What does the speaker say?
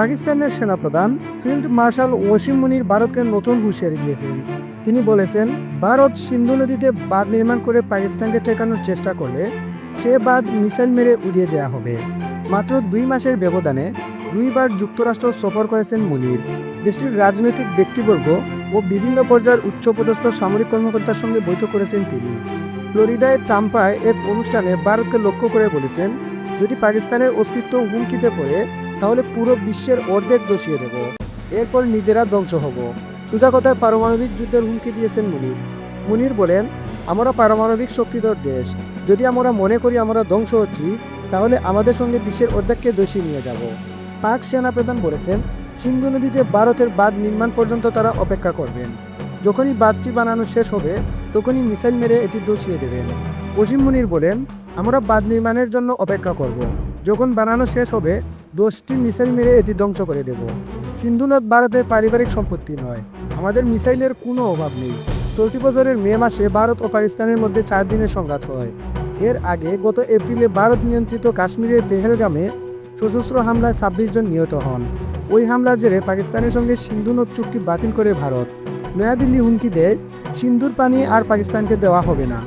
পাকিস্তানের সেনাপ্রধান field marshal ওসিম মুনির ভারতকে নতুন হুঁশিয়ারি দিয়েছেন। তিনি বলেছেন, ভারত সিন্ধু নদীতে বাঁধ নির্মাণ করে পাকিস্তানকে ঠেকানোর চেষ্টা করলে সে বাঁধ মিসাইল মেরে উড়িয়ে দেওয়া হবে। মাত্র দুই মাসের ব্যবধানে দুইবার যুক্তরাষ্ট্র সফর করেছেন মুনির। দেশটির রাজনৈতিক ব্যক্তিবর্গ ও বিভিন্ন পর্যায়ের উচ্চপদস্থ সামরিক কর্মকর্তার সঙ্গে বৈঠক করেছেন তিনি। ফ্লোরিডায় তাম্পায় এক অনুষ্ঠানে ভারতকে লক্ষ্য করে বলেছেন, যদি পাকিস্তানের অস্তিত্ব হুমকিতে পড়ে তাহলে পুরো বিশ্বের অর্ধেক দোষিয়ে দেব। এরপর নিজেরা ধ্বংস হব। সোজা কথায় পারমাণবিক যুদ্ধের হুমকি দিয়েছেন মুনির। মুনির বলেন, আমরা পারমাণবিক শক্তিধর দেশ। যদি আমরা মনে করি আমরা ধ্বংস হচ্ছি, তাহলে আমাদের সঙ্গে বিশ্বের অর্ধেককে দোষী নিয়ে যাব। পাক সেনাপ্রধান বলেছেন, সিন্ধু নদীতে ভারতের বাঁধ নির্মাণ পর্যন্ত তারা অপেক্ষা করবেন। যখনই বাঁধটি বানানো শেষ হবে, তখনই মিসাইল মেরে এটি দোষিয়ে দেবেন। অসীম মুনির বলেন, আমরা বাঁধ নির্মাণের জন্য অপেক্ষা করব। যখন বানানো শেষ হবে দশটি মিসাইল মেরে এটি ধ্বংস করে দেব। সিন্ধু নদ ভারতের পারিবারিক সম্পত্তি নয়। আমাদের মিসাইলের কোনো অভাব নেই। চলতি বছরের মে মাসে ভারত ও পাকিস্তানের মধ্যে চার দিনের সংঘাত হয়। এর আগে গত এপ্রিলে ভারত নিয়ন্ত্রিত কাশ্মীরের পেহেলগামে সশস্ত্র হামলায় ছাব্বিশ জন নিহত হন। ওই হামলার জেরে পাকিস্তানের সঙ্গে সিন্ধু নদ চুক্তি বাতিল করে ভারত। নয়াদিল্লি হুমকি দেয়, সিন্ধুর পানি আর পাকিস্তানকে দেওয়া হবে না।